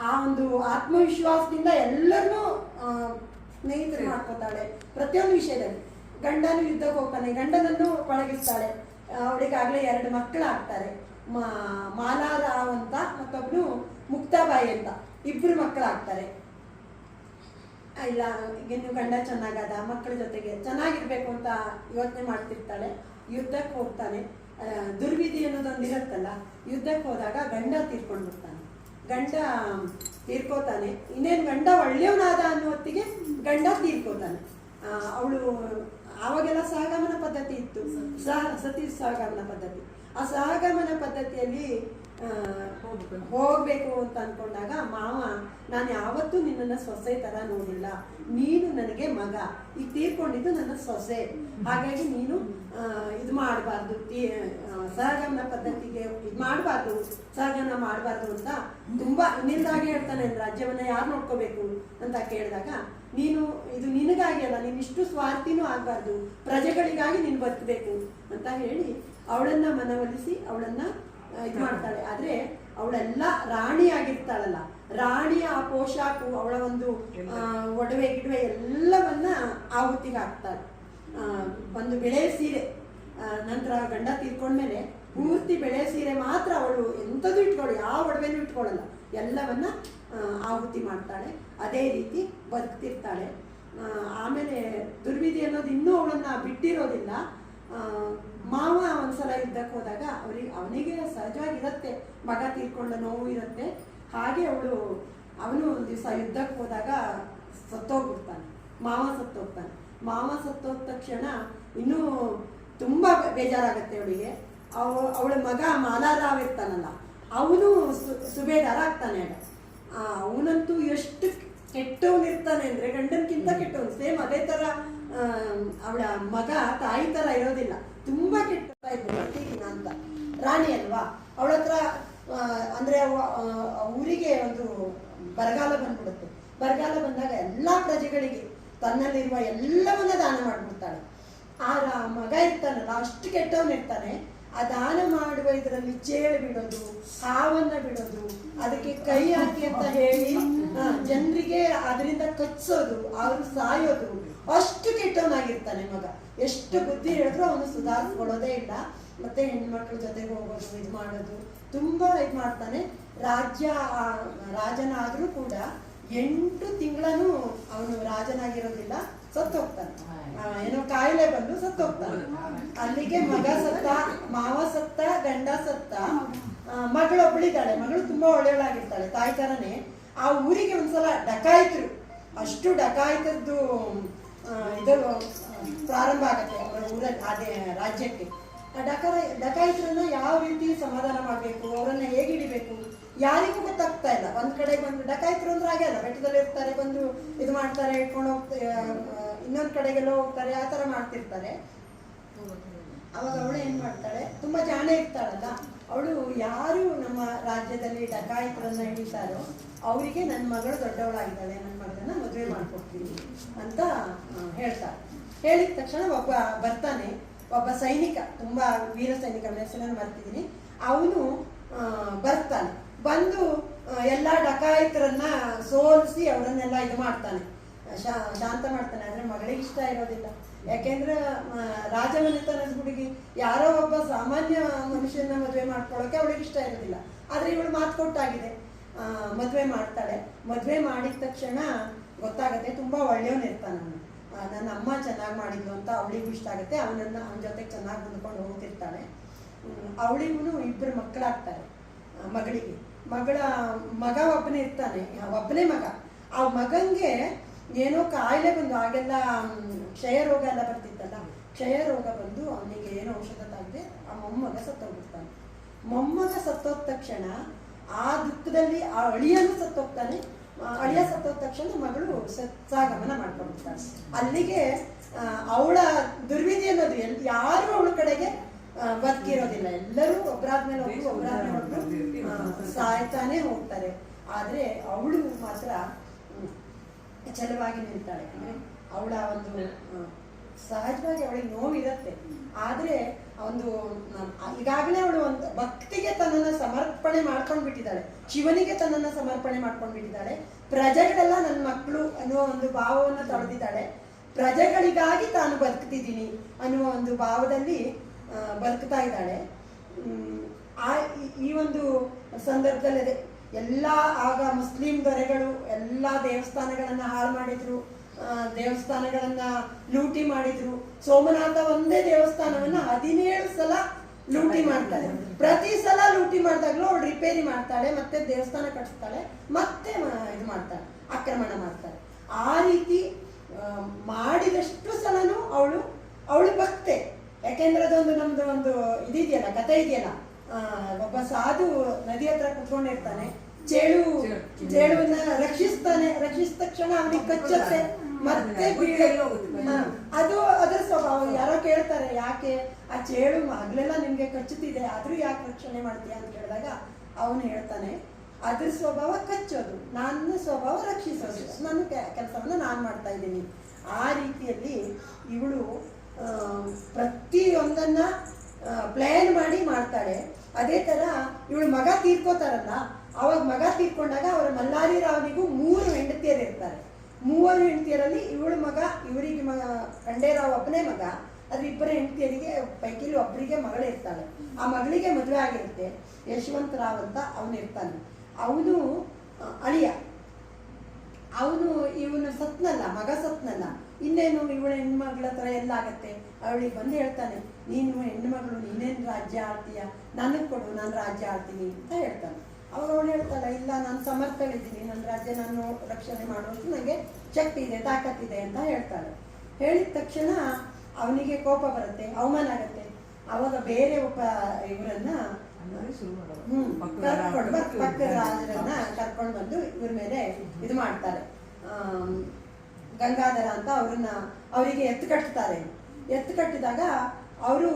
ಆ ಒಂದು ಆತ್ಮವಿಶ್ವಾಸದಿಂದ ಎಲ್ಲರನ್ನೂ ಆ, ಸ್ನೇಹಿತರು ಮಾಡ್ಕೋತಾಳೆ ಪ್ರತಿಯೊಂದು ವಿಷಯದಲ್ಲಿ. ಗಂಡನು ಯುದ್ಧಕ್ಕೆ ಹೋಗ್ತಾನೆ ಗಂಡನನ್ನು ಪಳಗಿಸ್ತಾಳೆ. ಅವಳಿಗಾಗಲೇ ಎರಡು ಮಕ್ಕಳಾಗ್ತಾರೆ. ಮಾ- ಮಾಲಾರಾವ್ ಅಂತ ಮತ್ತೊಬ್ನು ಮುಕ್ತಾಬಾಯಿ ಅಂತ. ಇಬ್ರು ಮಕ್ಕಳಾಗ್ತಾರೆ. ಇಲ್ಲ ಇನ್ನು ಗಂಡ ಚೆನ್ನಾಗದ ಮಕ್ಕಳ ಜೊತೆಗೆ ಚೆನ್ನಾಗಿರ್ಬೇಕು ಅಂತ ಯೋಚನೆ ಮಾಡ್ತಿರ್ತಾಳೆ. ಯುದ್ಧಕ್ಕೆ ಹೋಗ್ತಾನೆ. ದುರ್ವಿಧಿ ಅನ್ನೋದೊಂದು ಇರುತ್ತಲ್ಲ ಯುದ್ಧಕ್ಕೆ ಹೋದಾಗ ಗಂಡ ತೀರ್ಕೊಂಡು ಬಿಡ್ತಾನೆ ಗಂಡ ತೀರ್ಕೋತಾನೆ. ಇನ್ನೇನು ಗಂಡ ಒಳ್ಳೆಯವನಾದ ಅನ್ನೋ ಹೊತ್ತಿಗೆ ಗಂಡ ತೀರ್ಕೋತಾನೆ. ಅವಳು ಆವಾಗೆಲ್ಲ ಸಹಗಮನ ಪದ್ಧತಿ ಇತ್ತು. ಸಹ ಸತಿ ಸಹಗಮನ ಪದ್ಧತಿ. ಆ ಸಹಗಮನ ಪದ್ಧತಿಯಲ್ಲಿ ಹೋಗ್ಬೇಕು. ಹೋಗ್ಬೇಕು ಅಂತ ಅನ್ಕೊಂಡಾಗ, ಮಾವ, ನಾನು ಯಾವತ್ತೂ ನಿನ್ನನ್ನ ಸೊಸೆ ತರ ನೋಡಿಲ್ಲ. ನೀನು ನನಗೆ ಮಗ. ಈಗ ತೀರ್ಕೊಂಡಿದ್ದು ನನ್ನ ಸೊಸೆ. ಹಾಗಾಗಿ ನೀನು ಇದು ಮಾಡಬಾರ್ದು. ಸಹಗಮನ ಪದ್ಧತಿಗೆ ಇದು ಮಾಡಬಾರ್ದು. ಸಹಗಮನ ಮಾಡಬಾರ್ದು ಅಂತ ತುಂಬಾ ನಿಂದಾಗಿ ಹೇಳ್ತಾನೆ ರಾಜ್ಯವನ್ನ ಯಾರು ನೋಡ್ಕೋಬೇಕು ಅಂತ ಕೇಳಿದಾಗ, ನೀನು, ಇದು ನಿನಗಾಗಿ ಅಲ್ಲ, ನೀನು ಇಷ್ಟು ಸ್ವಾರ್ಥಿನೂ ಆಗಬಾರ್ದು. ಪ್ರಜೆಗಳಿಗಾಗಿ ನೀನು ಬದುಕಬೇಕು ಅಂತ ಹೇಳಿ ಅವಳನ್ನ ಮನವೊಲಿಸಿ ಅವಳನ್ನ ಇದು ಮಾಡ್ತಾಳೆ. ಆದ್ರೆ ಅವಳೆಲ್ಲ ರಾಣಿ ಆಗಿರ್ತಾಳಲ್ಲ ರಾಣಿಯ ಆ ಪೋಷಾಕು ಅವಳ ಒಂದು ಒಡವೆ ಗಿಡವೆ ಎಲ್ಲವನ್ನ ಆಹುತಿಗೆ ಹಾಕ್ತಾಳೆ. ಒಂದು ಬೆಳೆ ಸೀರೆ. ನಂತರ ಗಂಡ ತೀರ್ಕೊಂಡ್ಮೇಲೆ ಪೂರ್ತಿ ಬೆಳೆ ಸೀರೆ ಮಾತ್ರ ಅವಳು ಎಂಥದ್ದು ಇಟ್ಕೊಳ್ಳಿ ಯಾವ ಒಡವೆನೂ ಇಟ್ಕೊಳ್ಳಲ್ಲ. ಎಲ್ಲವನ್ನ ಆಹುತಿ ಮಾಡ್ತಾಳೆ. ಅದೇ ರೀತಿ ಬದುಕ್ತಿರ್ತಾಳೆ. ಆಮೇಲೆ ದುರ್ವಿಧಿ ಅನ್ನೋದು ಇನ್ನೂ ಅವಳನ್ನ ಬಿಟ್ಟಿರೋದಿಲ್ಲ. ಮಾವ ಒಂದ್ಸಲ ಯುದ್ಧಕ್ಕೆ ಹೋದಾಗ ಅವ್ರಿಗೆ ಅವನಿಗೆ ಸಹಜವಾಗಿರುತ್ತೆ ಮಗ ತೀರ್ಕೊಂಡ ನೋವು ಇರುತ್ತೆ. ಹಾಗೆ ಅವಳು ಅವನು ಒಂದು ದಿವಸ ಯುದ್ಧಕ್ಕೆ ಹೋದಾಗ ಸತ್ತೋಗ್ಬಿಡ್ತಾನೆ. ಮಾವ ಸತ್ತೋಗ್ತಾನೆ. ಮಾವ ಸತ್ತೋದ ತಕ್ಷಣ ಇನ್ನೂ ತುಂಬ ಬೇಜಾರಾಗುತ್ತೆ ಅವಳಿಗೆ. ಅವ ಅವಳ ಮಗ ಮಾಲಾರಾವ್ ಇರ್ತಾನಲ್ಲ ಅವನು ಸುಬೇದಾರ ಆಗ್ತಾನೆ ಆ ಅವನಂತೂ ಎಷ್ಟು ಕೆಟ್ಟವನಿರ್ತಾನೆ ಅಂದರೆ ಗಂಡನಕ್ಕಿಂತ ಕೆಟ್ಟವನು. ಸೇಮ್ ಅದೇ ತರ ಅವಳ ಮಗ ತಾಯಿ ಥರ ಇರೋದಿಲ್ಲ. ತುಂಬಾ ಕೆಟ್ಟ ಇದ್ದು ಬರ್ತೀನ ಅಂತ. ರಾಣಿ ಅಲ್ವಾ? ಅವಳ ಹತ್ರ ಅಂದ್ರೆ ಊರಿಗೆ ಒಂದು ಬರಗಾಲ ಬಂದ್ಬಿಡುತ್ತೆ. ಬರಗಾಲ ಬಂದಾಗ ಎಲ್ಲಾ ಪ್ರಜೆಗಳಿಗೆ ತನ್ನಲ್ಲಿರುವ ಎಲ್ಲವನ್ನ ದಾನ ಮಾಡ್ಬಿಡ್ತಾಳೆ. ಆ ಮಗ ಇರ್ತಾನಲ್ಲ, ಅಷ್ಟು ಕೆಟ್ಟವನ್ ಇರ್ತಾನೆ. ಆ ದಾನ ಮಾಡುವ ಇದರಲ್ಲಿ ಚೇಳು ಬಿಡೋದು, ಹಾವನ್ನ ಬಿಡೋದು, ಅದಕ್ಕೆ ಕೈ ಹಾಕಿ ಅಂತ ಹೇಳಿ ಜನರಿಗೆ ಅದರಿಂದ ಕಚ್ಚೋದು ಅವ್ರು ಸಾಯೋದು, ಅಷ್ಟು ಕೆಟ್ಟವನಾಗಿರ್ತಾನೆ ಮಗ. ಎಷ್ಟು ಬುದ್ಧಿ ಹೇಳಿದ್ರು ಅವನು ಸುಧಾರಿಸ್ಕೊಳ್ಳೋದೇ ಇಲ್ಲ. ಮತ್ತೆ ಹೆಣ್ಮಕ್ಳ ಜೊತೆಗೆ ಹೋಗೋದು, ಇದು ಮಾಡೋದು, ತುಂಬಾ ಇದು ಮಾಡ್ತಾನೆ. ರಾಜ್ಯ ರಾಜನಾದ್ರೂ ಕೂಡ ಎಂಟು ತಿಂಗಳೂ ಅವನು ರಾಜನಾಗಿರೋದಿಲ್ಲ. ಸತ್ತೋಗ್ತಾನೆ. ಆ, ಏನೋ ಕಾಯಿಲೆ ಬಂದು ಸತ್ತೋಗ್ತಾನೆ. ಅಲ್ಲಿಗೆ ಮಗ ಸತ್ತ ಮಾವ ಸತ್ತ ಗಂಡ ಸತ್ತ ಮಗಳು ಒಬ್ಬಳಿದ್ದಾಳೆ ಮಗಳು ತುಂಬಾ ಒಳ್ಳೆಯವಳಾಗಿರ್ತಾಳೆ ತಾಯಿ ತರನೇ. ಆ ಊರಿಗೆ ಒಂದ್ಸಲ ಡಕಾಯಿತರು. ಅಷ್ಟು ಡಕಾಯಿತದ್ದು ಇದು ಪ್ರಾರಂಭ ಆಗತ್ತೆ ಅವರ ಊರಲ್ಲಿ ಅದೇ ರಾಜ್ಯಕ್ಕೆ. ಆ ಡಕಾರ ಡಕಾಯಿತರನ್ನ ಯಾವ ರೀತಿ ಸಮಾಧಾನ ಮಾಡಬೇಕು? ಅವರನ್ನ ಹೇಗೆ ಹಿಡಿಬೇಕು? ಯಾರಿಗೂ ಗೊತ್ತಾಗ್ತಾ ಇಲ್ಲ. ಒಂದ್ ಕಡೆ ಬಂದು ಡಕಾಯಿತರು ಅಂದ್ರೆ ಹಾಗೆ ಅಲ್ಲ. ಬೆಟ್ಟದಲ್ಲಿ ಇರ್ತಾರೆ ಬಂದು ಇದು ಮಾಡ್ತಾರೆ ಇಟ್ಕೊಂಡು ಹೋಗ್ತಾರೆ ಇನ್ನೊಂದ್ ಕಡೆಗೆಲ್ಲ ಹೋಗ್ತಾರೆ, ಆ ಥರ ಮಾಡ್ತಿರ್ತಾರೆ. ಅವಾಗ ಅವಳು ಏನು ಮಾಡ್ತಾಳೆ, ತುಂಬಾ ಜಾಣ ಇರ್ತಾಳಲ್ಲ, ಅವಳು ಯಾರು ನಮ್ಮ ರಾಜ್ಯದಲ್ಲಿ ಡಕಾಯಿತರನ್ನ ಹಿಡಿತಾರೋ ಅವರಿಗೆ ನನ್ನ ಮಗಳು ದೊಡ್ಡವಳಾಗಿದ್ದಾಳೆ ನನ್ನ ಮಗನ ಮದುವೆ ಮಾಡ್ಕೊಡ್ತೀನಿ ಅಂತ ಹೇಳ್ತಾಳೆ. ಹೇಳಿದ ತಕ್ಷಣ ಒಬ್ಬ ಬರ್ತಾನೆ, ಒಬ್ಬ ಸೈನಿಕ, ತುಂಬಾ ವೀರ ಸೈನಿಕ ಹೆಸರನ್ನು ಬರ್ತಿದ್ದೀನಿ ಅವನು ಬರ್ತಾನೆ. ಬಂದು ಎಲ್ಲ ಡಕಾಯಿತರನ್ನ ಸೋಲಿಸಿ ಅವರನ್ನೆಲ್ಲ ಇದು ಮಾಡ್ತಾನೆ. ಶಾಂತ ಮಾಡ್ತಾನೆ, ಆದರೆ ಮಗಳಿಗೆ ಇಷ್ಟ ಇರೋದಿಲ್ಲ. ಯಾಕೆಂದ್ರೆ ರಾಜಮನೆತನದ ಹುಡುಗಿ ಯಾರೋ ಒಬ್ಬ ಸಾಮಾನ್ಯ ಮನುಷ್ಯನ ಮದುವೆ ಮಾಡ್ಕೊಳ್ಳೋಕೆ ಅವಳಿಗೆ ಇಷ್ಟ ಇರೋದಿಲ್ಲ. ಆದರೆ ಇವಳು ಮಾತು ಕೊಟ್ಟಾಗಿದೆ. ಮದುವೆ ಮಾಡ್ತಾಳೆ. ಮದುವೆ ಮಾಡಿದ ತಕ್ಷಣ ಗೊತ್ತಾಗತ್ತೆ, ತುಂಬಾ ಒಳ್ಳೆಯವನಿರ್ತಾನೆ ಅವನು. ನನ್ನ ಅಮ್ಮ ಚೆನ್ನಾಗಿ ಮಾಡಿದ್ಲು ಅಂತ ಅವಳಿಗೂ ಇಷ್ಟ ಆಗುತ್ತೆ, ಅವನನ್ನ ಅವನ ಜೊತೆ ಚೆನ್ನಾಗಿ ಹೊಂದ್ಕೊಂಡು ಹೋಗ್ತಿರ್ತಾಳೆ. ಅವಳಿಗೂ ಇಬ್ಬರು ಮಕ್ಕಳಾಗ್ತಾರೆ ಮಗಳಿಗೆ. ಮಗಳ, ಮಗ ಒಬ್ಬನೇ ಇರ್ತಾನೆ ಒಬ್ಬನೇ ಮಗ. ಆ ಮಗಂಗೆ ಏನೋ ಕಾಯಿಲೆ ಬಂದು ಆಗೆಲ್ಲ ಕ್ಷಯ ರೋಗ ಎಲ್ಲ ಬರ್ತಿತ್ತಲ್ಲ ಕ್ಷಯ ರೋಗ ಬಂದು ಅವನಿಗೆ ಏನೋ ಔಷಧ ತಾಗದೆ ಆ ಮೊಮ್ಮಗ ಸತ್ತೋಗ್ಬಿಡ್ತಾನೆ. ಮೊಮ್ಮಗ ಸತ್ತೋದ ತಕ್ಷಣ ಆ ದುಃಖದಲ್ಲಿ ಆ ಅಳಿಯನ್ನು ಸತ್ತೋಗ್ತಾನೆ. ಅಳಿಯ ಸತ್ತೋದ ತಕ್ಷಣ ಮಗಳು ಸತ್ಸಾಗಮನ ಮಾಡ್ಕೊಂಡ್ಬಿಡ್ತಾಳೆ. ಅಲ್ಲಿಗೆ ಅವಳ ದುರ್ವಿಧಿ ಅನ್ನೋದು ಎಲ್, ಯಾರು ಅವಳ ಕಡೆಗೆ ಬದುಕಿರೋದಿಲ್ಲ. ಎಲ್ಲರೂ ಒಬ್ಬರಾದ್ಮೇಲೆ ಒಬ್ರು ಒಬ್ಬರಾದ್ಮೇಲೆ ಒಬ್ರು ಸಾಯ್ತಾನೆ ಹೋಗ್ತಾರೆ. ಆದ್ರೆ ಅವಳು ಮಾತ್ರ ಛಲವಾಗಿ ನಿಲ್ತಾಳೆ. ಅಂದ್ರೆ ಅವಳ ಒಂದು ಸಹಜವಾಗಿ ಅವಳಿಗೆ ನೋವಿರುತ್ತೆ ಆದ್ರೆ ಒಂದು ಈಗಾಗಲೇ ಅವಳು ಒಂದು ಭಕ್ತಿಗೆ ತನ್ನನ್ನ ಸಮರ್ಪಣೆ ಮಾಡ್ಕೊಂಡು ಬಿಟ್ಟಿದ್ದಾಳೆ ಶಿವನಿಗೆ ತನ್ನನ್ನ ಸಮರ್ಪಣೆ ಮಾಡ್ಕೊಂಡು ಬಿಟ್ಟಿದ್ದಾಳೆ ಪ್ರಜೆಗಳೆಲ್ಲ ನನ್ನ ಮಕ್ಕಳು ಅನ್ನುವ ಒಂದು ಭಾವವನ್ನು ತೊಳೆದಿದ್ದಾಳೆ. ಪ್ರಜೆಗಳಿಗಾಗಿ ತಾನು ಬದುಕ್ತಿದ್ದೀನಿ ಅನ್ನುವ ಒಂದು ಭಾವದಲ್ಲಿ ಬದುಕ್ತಾ ಇದ್ದಾಳೆ. ಹ್ಮ್, ಆ ಈ- ಈ ಒಂದು ಸಂದರ್ಭದಲ್ಲಿ ಅದೇ ಎಲ್ಲ ಆಗ ಮುಸ್ಲಿಂ ದೊರೆಗಳು ಎಲ್ಲ ದೇವಸ್ಥಾನಗಳನ್ನು ಹಾಳು ಮಾಡಿದ್ರು ದೇವಸ್ಥಾನಗಳನ್ನು ಲೂಟಿ ಮಾಡಿದ್ರು. ಸೋಮನಾಥ ಒಂದೇ ದೇವಸ್ಥಾನವನ್ನ ಹದಿನೇಳು ಸಲ ಲೂಟಿ ಮಾಡ್ತಾಳೆ. ಪ್ರತಿ ಸಲ ಲೂಟಿ ಮಾಡಿದಾಗ್ಲೂ ಅವಳು ರಿಪೇರಿ ಮಾಡ್ತಾಳೆ, ಮತ್ತೆ ದೇವಸ್ಥಾನ ಕಟ್ಟಿಸ್ತಾಳೆ ಮತ್ತೆ ಇದು ಮಾಡ್ತಾಳೆ, ಆಕ್ರಮಣ ಮಾಡ್ತಾಳೆ. ಆ ರೀತಿ ಮಾಡಿದಷ್ಟು ಸಲನೂ ಅವಳು ಅವಳು ಭಕ್ತೆ. ಯಾಕೆಂದ್ರೆ ಅದೊಂದು ನಮ್ದು ಒಂದು ಇದಿದೆಯಲ್ಲ, ಕಥೆ ಇದೆಯಲ್ಲ. ಒಬ್ಬ ಸಾಧು ನದಿ ಹತ್ರ ಕುತ್ಕೊಂಡಿರ್ತಾನೆ. ಚೇಳು ಚೇಳುವನ್ನ ರಕ್ಷಿಸ್ತಾನೆ. ರಕ್ಷಿಸಿದ ತಕ್ಷಣ ಅವನಿಗೆ ಕಚ್ಚತ್ತೆ. ಮತ್ತೆ ಅದು ಅದರ ಸ್ವಭಾವ. ಯಾರೋ ಕೇಳ್ತಾರೆ ಯಾಕೆ? ಆ ಚೇಳು ಹಗ್ಲೆಲ್ಲ ನಿಮ್ಗೆ ಕಚ್ಚುತ್ತಿದೆ. ಆದ್ರೂ ಯಾಕೆ ರಕ್ಷಣೆ ಮಾಡ್ತೀಯ? ಅಂತ ಕೇಳಿದಾಗ ಅವನು ಹೇಳ್ತಾನೆ ಅದ್ರ ಸ್ವಭಾವ ಕಚ್ಚೋದು. ನನ್ನ ಸ್ವಭಾವ ರಕ್ಷಿಸೋದು. ನನ್ನ ಕೆಲಸವನ್ನ ನಾನು ಮಾಡ್ತಾ ಇದ್ದೀನಿ. ಆ ರೀತಿಯಲ್ಲಿ ಇವಳು ಪ್ರತಿಯೊಂದನ್ನ ಪ್ಲಾನ್ ಮಾಡಿ ಮಾಡ್ತಾಳೆ ಅದೇ ತರ ಇವಳು ಮಗ ತೀರ್ಕೋತಾರಲ್ಲ ಅವಾಗ ಮಗ ತೀರ್ಕೊಂಡಾಗ ಅವರ ಮಲ್ಲಾರಿ ರಾವ್ನಿಗೂ ಮೂರು ಹೆಂಡತಿಯರು ಇರ್ತಾರೆ. ಮೂವರು ಹೆಂಡತಿಯರಲ್ಲಿ ಇವಳ ಮಗ, ಇವರಿಗೆ ಮಗ ಖಂಡೇರಾವ್ ಒಬ್ಬನೇ ಮಗ ಅದ್ರ ಇಬ್ಬರ ಹೆಂಡತಿಯರಿಗೆ, ಪೈಕಿಲಿ ಒಬ್ಬರಿಗೆ ಮಗಳು ಇರ್ತಾಳೆ. ಆ ಮಗಳಿಗೆ ಮದುವೆ ಆಗಿರುತ್ತೆ, ಯಶವಂತ ರಾವ್ ಅಂತ ಅವನು ಇರ್ತಾನೆ. ಅವನು, ಅಳಿಯ. ಅವನು ಇವನು ಸತ್ನಲ್ಲ, ಮಗ ಸತ್ನಲ್ಲ. ಇನ್ನೇನು ಇವಳ ಹೆಣ್ಮಗಳ ಹತ್ರ ಎಲ್ಲ ಆಗತ್ತೆ? ಅವಳಿಗೆ ಬಂದು ಹೇಳ್ತಾನೆ, ನೀನು ಹೆಣ್ಮಗಳು, ನೀನೇನು ರಾಜ್ಯ ಆಳ್ತೀಯ? ನನಗೆ ಕೊಡು, ನಾನು ರಾಜ್ಯ ಆಡ್ತೀನಿ ಅಂತ ಹೇಳ್ತಾನೆ. ಅವಾಗ ಅವಳು ಹೇಳ್ತಾಳ, ಇಲ್ಲ, ನಾನು ಸಮರ್ಥಳಿದ್ದೀನಿ. ನನ್ನ ರಾಜ್ಯ ನಾನು ರಕ್ಷಣೆ ಮಾಡೋದು ನನಗೆ ಶಕ್ತಿ ಇದೆ ತಾಕತ್ತಿದೆ ಅಂತ ಹೇಳ್ತಾಳೆ. ಹೇಳಿದ ತಕ್ಷಣ ಅವನಿಗೆ ಕೋಪ ಬರುತ್ತೆ, ಅವಮಾನ ಆಗತ್ತೆ. ಅವಾಗ ಬೇರೆ ಒಬ್ಬ ಇವರನ್ನ ಕರ್ಕೊಂಡು ಪಕ್ಕದ ರಾಜರನ್ನ ಕರ್ಕೊಂಡು ಬಂದು ಇವ್ರ ಮೇಲೆ ಇದು ಮಾಡ್ತಾರೆ. ಗಂಗಾಧರ ಅಂತ ಅವ್ರನ್ನ ಅವರಿಗೆ ಎತ್ತು ಕಟ್ತಾರೆ. ಎತ್ತು ಕಟ್ಟಿದಾಗ ಅವರು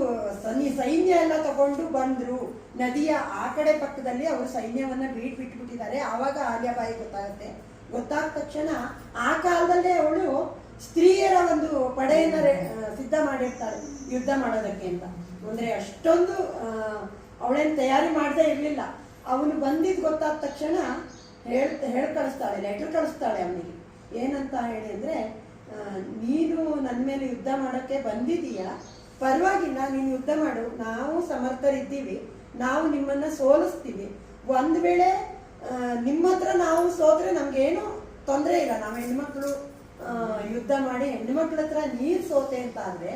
ಸನಿ ಸೈನ್ಯ ಎಲ್ಲ ತಗೊಂಡು ಬಂದರು. ನದಿಯ ಆ ಕಡೆ ಪಕ್ಕದಲ್ಲಿ ಅವರು ಸೈನ್ಯವನ್ನ ಬೀಟ್ ಬಿಟ್ಬಿಟ್ಟಿದ್ದಾರೆ. ಆವಾಗ ಆಲಿಯಾಬಾಯಿ ಗೊತ್ತಾಗುತ್ತೆ. ಗೊತ್ತಾದ ತಕ್ಷಣ ಆ ಕಾಲದಲ್ಲೇ ಅವಳು ಸ್ತ್ರೀಯರ ಒಂದು ಪಡೆಯನ್ನ ಸಿದ್ಧ ಮಾಡಿರ್ತಾರೆ, ಯುದ್ಧ ಮಾಡೋದಕ್ಕೆ ಅಂತ. ಅಂದರೆ ಅಷ್ಟೊಂದು ಅವಳೇನು ತಯಾರಿ ಮಾಡದೇ ಇರಲಿಲ್ಲ. ಅವನು ಬಂದಿದ್ದು ಗೊತ್ತಾದ ತಕ್ಷಣ ಹೇಳ್ ಹೇಳಿ ಕಳಿಸ್ತಾಳೆ ಲೆಟರ್ ಕಳಿಸ್ತಾಳೆ ಅವನಿಗೆ. ಏನಂತ ಹೇಳಿ ಅಂದ್ರೆ ನೀನು ನನ್ನ ಮೇಲೆ ಯುದ್ಧ ಮಾಡೋಕ್ಕೆ ಬಂದಿದೀಯ ಪರವಾಗಿಲ್ಲ, ನೀನು ಯುದ್ಧ ಮಾಡು. ನಾವು ಸಮರ್ಥರಿದ್ದೀವಿ. ನಾವು ನಿಮ್ಮನ್ನ ಸೋಲಿಸ್ತೀವಿ. ಒಂದ್ ವೇಳೆ ನಿಮ್ಮ ಹತ್ರ ನಾವು ಸೋದ್ರೆ ನಮ್ಗೇನು ತೊಂದರೆ ಇಲ್ಲ. ನಾವು ಹೆಣ್ಮಕ್ಳು ಯುದ್ಧ ಮಾಡಿ ಹೆಣ್ಮಕ್ಳ ಹತ್ರ ನೀರ್ ಸೋತೆ ಅಂತ ಅಂದರೆ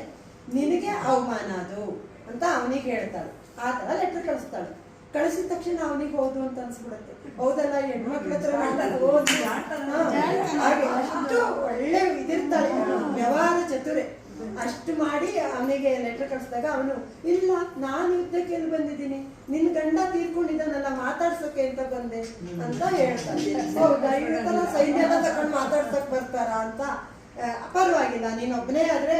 ನಿನಗೆ ಅವಮಾನ ಅದು ಅಂತ ಅವನಿಗೆ ಹೇಳ್ತಾಳೆ. ಆ ಥರ ಲೆಟರ್ ಕಳಿಸ್ತಾಳೆ. ಕಳಿಸಿದ ತಕ್ಷಣ ಅವನಿಗೆ ಹೌದು ಅಂತ ಅನ್ಸ್ಬಿಡುತ್ತೆ. ಹೌದಲ್ಲ ಹೆಣ್ಮಕ್ಳ ಹತ್ರ ಓದಿ ಹಾ, ಹಾಗೆ ಅಷ್ಟು ಒಳ್ಳೆ ಇದಿರ್ತಾಳೆ ವ್ಯವಹಾರ ಚತುರೆ. ಅಷ್ಟು ಮಾಡಿ ಅವನಿಗೆ ಲೆಟರ್ ಕಳಿಸಿದಾಗ ಅವನು ಇಲ್ಲ ನಾನು ಯುದ್ಧಕ್ಕೆ ಎಲ್ಲಿ ಬಂದಿದ್ದೀನಿ. ನಿನ್ ಗಂಡ ತೀರ್ಕೊಂಡಿದ್ದಾನಲ್ಲ ಮಾತಾಡ್ಸೋಕೆ ಅಂತ ಬಂದೆ ಅಂತ ಹೇಳ್ತಾನೆ. ಹೌದಾ ಇವ್ರ ಸೈನ್ಯದ ತಗೊಂಡು ಮಾತಾಡ್ಸಕ್ ಬರ್ತಾರ ಅಂತ ಪರವಾಗಿಲ್ಲ ನೀನೊಬ್ಬನೇ ಆದ್ರೆ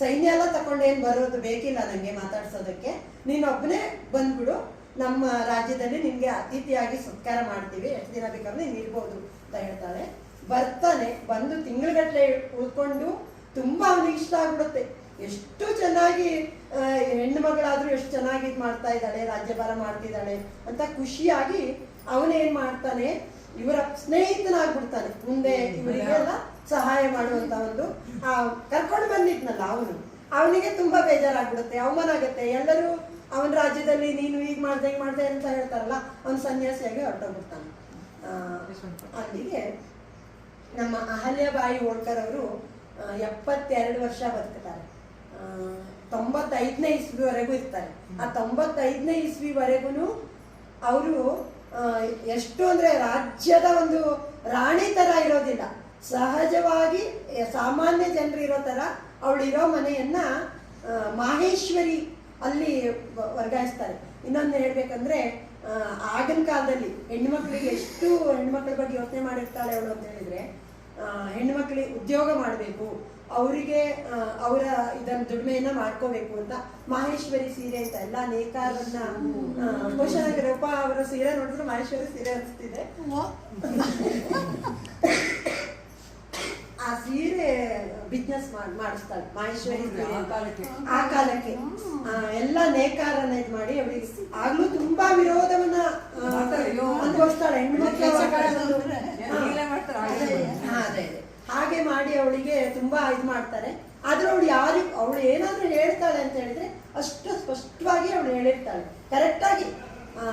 ಸೈನ್ಯ ಎಲ್ಲ ತಕೊಂಡೇನ್ ಬರೋದು ಬೇಕಿಲ್ಲ ನಂಗೆ ಮಾತಾಡ್ಸೋದಕ್ಕೆ. ನೀನೊಬ್ಬನೇ ಬಂದ್ಬಿಡು ನಮ್ಮ ರಾಜ್ಯದಲ್ಲಿ ನಿಮಗೆ ಅತಿಥಿಯಾಗಿ ಸತ್ಕಾರ ಮಾಡ್ತೀವಿ. ಎಷ್ಟು ದಿನ ಬೇಕಾದ್ರೂ ನೀನು ಇರ್ಬೋದು ಅಂತ ಹೇಳ್ತಾಳೆ. ಬರ್ತಾನೆ ಬಂದು ತಿಂಗಳಗಟ್ಲೆ ಉಳ್ಕೊಂಡು ತುಂಬಾ ಅವನಿಗೆ ಇಷ್ಟ ಆಗ್ಬಿಡುತ್ತೆ. ಎಷ್ಟು ಚೆನ್ನಾಗಿ ಹೆಣ್ಣು ಮಗಳಾದ್ರೂ ಎಷ್ಟು ಚೆನ್ನಾಗಿ ಇದು ಮಾಡ್ತಾ ಇದ್ದಾಳೆ ರಾಜ್ಯಭಾರ ಮಾಡ್ತಿದ್ದಾಳೆ ಅಂತ ಖುಷಿಯಾಗಿ ಅವನೇನ್ ಮಾಡ್ತಾನೆ ಇವರ ಸ್ನೇಹಿತನಾಗ್ಬಿಡ್ತಾನೆ. ಮುಂದೆ ಇವರಿಗೆಲ್ಲ ಸಹಾಯ ಮಾಡುವಂತ ಒಂದು ಆ ಕರ್ಕೊಂಡು ಬಂದಿದ್ನಲ್ಲ ಅವನು. ಅವನಿಗೆ ತುಂಬಾ ಬೇಜಾರಾಗ್ಬಿಡುತ್ತೆ ಅವಮಾನ ಆಗುತ್ತೆ. ಎಲ್ಲರೂ ಅವನ ರಾಜ್ಯದಲ್ಲಿ ನೀನು ಈಗ ಮಾಡ್ದೆ ಈಗ ಮಾಡ್ದೆ ಅಂತ ಹೇಳ್ತಾರಲ್ಲ, ಅವನ್ ಸನ್ಯಾಸಿಯಾಗಿ ಹೊರಟೋಗ್ಬಿಡ್ತಾನೆ. ಅಲ್ಲಿಗೆ ನಮ್ಮ ಅಹಲ್ಯಬಾಯಿ ಹೋಳ್ಕರ್ ಅವರು ಎಪ್ಪತ್ತೆರಡು ವರ್ಷ ಬದುಕುತ್ತಾರೆ ತೊಂಬತ್ತೈದನೇ ಇಸ್ವಿವರೆಗೂ ಇರ್ತಾರೆ. ಆ ತೊಂಬತ್ತೈದನೇ ಇಸ್ವಿವರೆಗೂ ಅವರು ಎಷ್ಟು ಅಂದ್ರೆ ರಾಜ್ಯದ ಒಂದು ರಾಣಿ ತರ ಇರೋದಿಲ್ಲ. ಸಹಜವಾಗಿ ಸಾಮಾನ್ಯ ಜನರು ಇರೋ ತರ, ಅವಳಿರೋ ಮನೆಯನ್ನ ಮಾಹೇಶ್ವರಿ ಅಲ್ಲಿ ವರ್ಗಾಯಿಸ್ತಾರೆ. ಇನ್ನೊಂದು ಹೇಳ್ಬೇಕಂದ್ರೆ ಆಗಿನ ಕಾಲದಲ್ಲಿ ಹೆಣ್ಮಕ್ಳಿಗೆ ಎಷ್ಟು ಹೆಣ್ಮಕ್ಳ ಬಗ್ಗೆ ಯೋಚನೆ ಮಾಡಿರ್ತಾಳೆ ಅವಳು ಅಂತ ಹೇಳಿದ್ರೆ ಹೆಣ್ಮಕ್ಳಿಗೆ ಉದ್ಯೋಗ ಮಾಡಬೇಕು, ಅವರಿಗೆ ಅವರ ಇದನ್ನ ದುಡಿಮೆಯನ್ನ ಮಾಡ್ಕೋಬೇಕು ಅಂತ ಮಹೇಶ್ವರಿ ಸೀರೆ ಅಂತ ಎಲ್ಲ ನೇಕಾರನ್ನ ಕೋಶನಗರಪ್ಪ ರೂಪ ಅವರ ಸೀರೆ ನೋಡಿದ್ರೆ ಮಹೇಶ್ವರಿ ಸೀರೆ ಅನಿಸ್ತಿದೆ ಆ ಸೀರೆ ಬಿಸ್ನೆಸ್ ಮಾಡಿಸ್ತಾಳೆ. ಮಹೇಶ್ವರಿ ಆ ಕಾಲಕ್ಕೆ. ಎಲ್ಲ ನೇಕಾರನ ಇದ್ ಮಾಡಿ ಅವಳಿಗೆ ಆಗ್ಲೂ ತುಂಬಾ ವಿರೋಧವನ್ನ. ಅನುಭವಿಸ್ತಾಳೆ. ಹಾಗೆ ಅದೇ, ಮಾಡಿ ಅವಳಿಗೆ ತುಂಬಾ ಇದು ಮಾಡ್ತಾರೆ. ಆದ್ರೆ ಅವಳು ಯಾರು ಅವಳು ಏನಾದ್ರೂ ಹೇಳ್ತಾಳೆ ಅಂತ ಹೇಳಿದ್ರೆ ಅಷ್ಟು ಸ್ಪಷ್ಟವಾಗಿ ಅವಳು ಹೇಳಿರ್ತಾಳೆ. ಕರೆಕ್ಟ್ ಆಗಿ ಆ,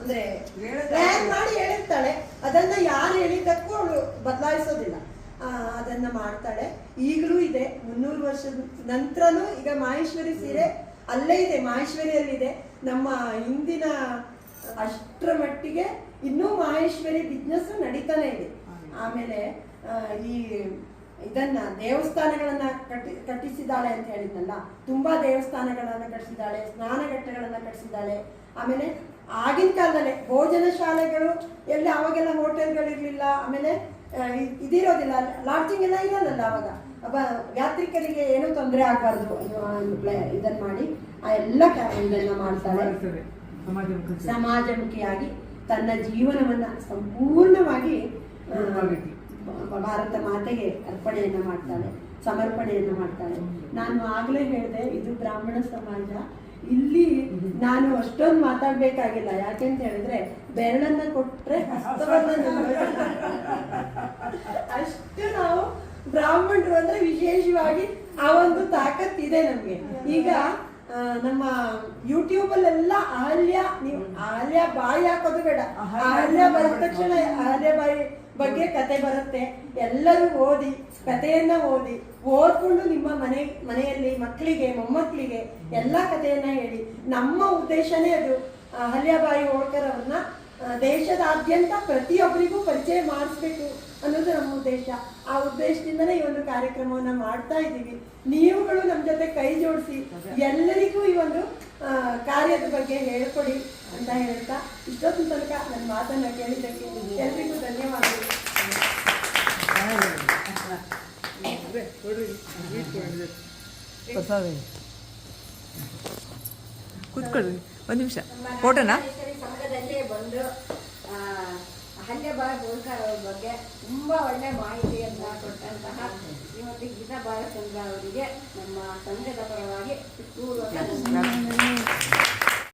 ಅಂದ್ರೆ ಪ್ಲಾನ್ ಮಾಡಿ ಹೇಳಿರ್ತಾಳೆ. ಅದನ್ನ ಯಾರು ಹೇಳಿದ್ದಕ್ಕೂ ಅವಳು ಬದಲಾಯಿಸೋದಿಲ್ಲ. ಅದನ್ನ ಮಾಡ್ತಾಳೆ. ಈಗಲೂ ಇದೆ, ಮುನ್ನೂರು ವರ್ಷದ ನಂತರನೂ ಈಗ ಮಾಹೇಶ್ವರಿ ಸೀರೆ ಅಲ್ಲೇ ಇದೆ, ಮಾಹೇಶ್ವರಿಯಲ್ಲಿದೆ. ನಮ್ಮ ಹಿಂದಿನ ಅಷ್ಟರ ಮಟ್ಟಿಗೆ ಇನ್ನೂ ಮಾಹೇಶ್ವರಿ ಬಿಸ್ನೆಸ್ ನಡೀತಾನೆ ಇದೆ. ಆಮೇಲೆ ಈ ಇದನ್ನ ದೇವಸ್ಥಾನಗಳನ್ನ ಕಟ್ಟಿ, ಕಟ್ಟಿಸಿದ್ದಾಳೆ ಅಂತ ಹೇಳಿದ್ನಲ್ಲ, ತುಂಬಾ ದೇವಸ್ಥಾನಗಳನ್ನ ಕಟ್ಟಿಸಿದ್ದಾಳೆ, ಸ್ನಾನಘಟ್ಟಗಳನ್ನ ಕಟ್ಟಿಸಿದ್ದಾಳೆ. ಆಮೇಲೆ ಆಗಿನ ಕಾಲದಲ್ಲೇ ಭೋಜನ ಶಾಲೆಗಳು ಎಲ್ಲಿ ಅವಾಗೆಲ್ಲ ಹೋಟೆಲ್ಗಳಿರ್ಲಿಲ್ಲ ಆಮೇಲೆ ಇದಿರೋದಿಲ್ಲ ಲಾಡ್ಜಿಂಗ್ ಎಲ್ಲ ಇರೋದಲ್ಲ ಅವಾಗ. ಅವ ಯಾತ್ರಿಕರಿಗೆ ಏನೂ ತೊಂದರೆ ಆಗಬಾರ್ದು ಇದನ್ನ ಮಾಡಿ ಆ ಎಲ್ಲ ಕಾರ್ಯಗಳನ್ನ ಇದನ್ನ ಮಾಡ್ತಾಳೆ ಸಮಾಜಮುಖಿ. ಸಮಾಜಮುಖಿಯಾಗಿ ತನ್ನ ಜೀವನವನ್ನ ಸಂಪೂರ್ಣವಾಗಿ ಭಾರತ ಮಾತೆಗೆ ಅರ್ಪಣೆಯನ್ನ ಮಾಡ್ತಾಳೆ ಸಮರ್ಪಣೆಯನ್ನ ಮಾಡ್ತಾಳೆ. ನಾನು ಆಗ್ಲೇ ಹೇಳಿದೆ ಇದು ಬ್ರಾಹ್ಮಣ ಸಮಾಜ. ಇಲ್ಲಿ ನಾನು ಅಷ್ಟೊಂದು ಮಾತಾಡ್ಬೇಕಾಗಿಲ್ಲ. ಯಾಕೆಂತ ಹೇಳಿದ್ರೆ ಬೆರಳನ್ನ ಕೊಟ್ರೆ. ಅಷ್ಟು ನಾವು ಬ್ರಾಹ್ಮಣರು ಅಂದ್ರೆ ವಿಶೇಷವಾಗಿ ಆ ಒಂದು ತಾಕತ್ ಇದೆ ನಮ್ಗೆ. ಈಗ ನಮ್ಮ ಯೂಟ್ಯೂಬ್ ಅಲ್ಲೆಲ್ಲ ಆಲ್ಯ ನೀವು ಆಲ್ಯ ಬಾಯಿ ಹಾಕೋದು ಬೇಡ. ಆಲ್ಯ ಬಂದ ತಕ್ಷಣ ಆಲ್ಯ ಬಾಯಿ ಬಗ್ಗೆ ಕತೆ ಬರುತ್ತೆ. ಎಲ್ಲರೂ ಓದಿ, ಕಥೆಯನ್ನ ಓದಿ, ಓದ್ಕೊಂಡು ನಿಮ್ಮ ಮನೆ, ಮನೆಯಲ್ಲಿ ಮಕ್ಕಳಿಗೆ, ಮೊಮ್ಮಕ್ಕಳಿಗೆ ಎಲ್ಲ ಕಥೆಯನ್ನ ಹೇಳಿ. ನಮ್ಮ ಉದ್ದೇಶನೇ ಅದು ಅಹಲ್ಯಾಬಾಯಿ ಹೋಳ್ಕರ್ ಅವ್ರನ್ನ ದೇಶದಾದ್ಯಂತ ಪ್ರತಿಯೊಬ್ಬರಿಗೂ ಪರಿಚಯ ಮಾಡಿಸ್ಬೇಕು ಅನ್ನೋದು ನಮ್ಮ ಉದ್ದೇಶ. ಆ ಉದ್ದೇಶದಿಂದನೇ ಈ ಒಂದು ಕಾರ್ಯಕ್ರಮವನ್ನ ಮಾಡ್ತಾ ಇದ್ದೀವಿ. ನೀವುಗಳು ನಮ್ಮ ಜೊತೆ ಕೈ ಜೋಡಿಸಿ ಎಲ್ಲರಿಗೂ ಈ ಒಂದು ಆ, ಕಾರ್ಯದ ಬಗ್ಗೆ ಹೇಳ್ಕೊಡಿ ಅಂತ ಹೇಳ್ತಾ ಇಷ್ಟೊತ್ತಿನ ತನಕ ನನ್ನ ಮಾತನ್ನು ಕೇಳಿದ್ದಕ್ಕೆ ಎಲ್ರಿಗೂ ಧನ್ಯವಾದಗಳು. ಕೂತ್ಕೊಳ್ಳಿ. ಒಂದು ನಿಮಿಷ. ಫೋಟೋನಾ? ಸಂಘದಲ್ಲಿ ಬಂದು ಹೋಳ್ಕರ್ ಅವ್ರ ಬಗ್ಗೆ ತುಂಬಾ ಒಳ್ಳೆ ಮಾಹಿತಿಯನ್ನ ಕೊಟ್ಟಂತಹ ಶ್ರೀಮತಿ ಗೀತಾ ಬಾಲಚಂದ್ರ ಅವರಿಗೆ ನಮ್ಮ ಸಂಘದ ಪರವಾಗಿ ಪೂರ್ವಕ.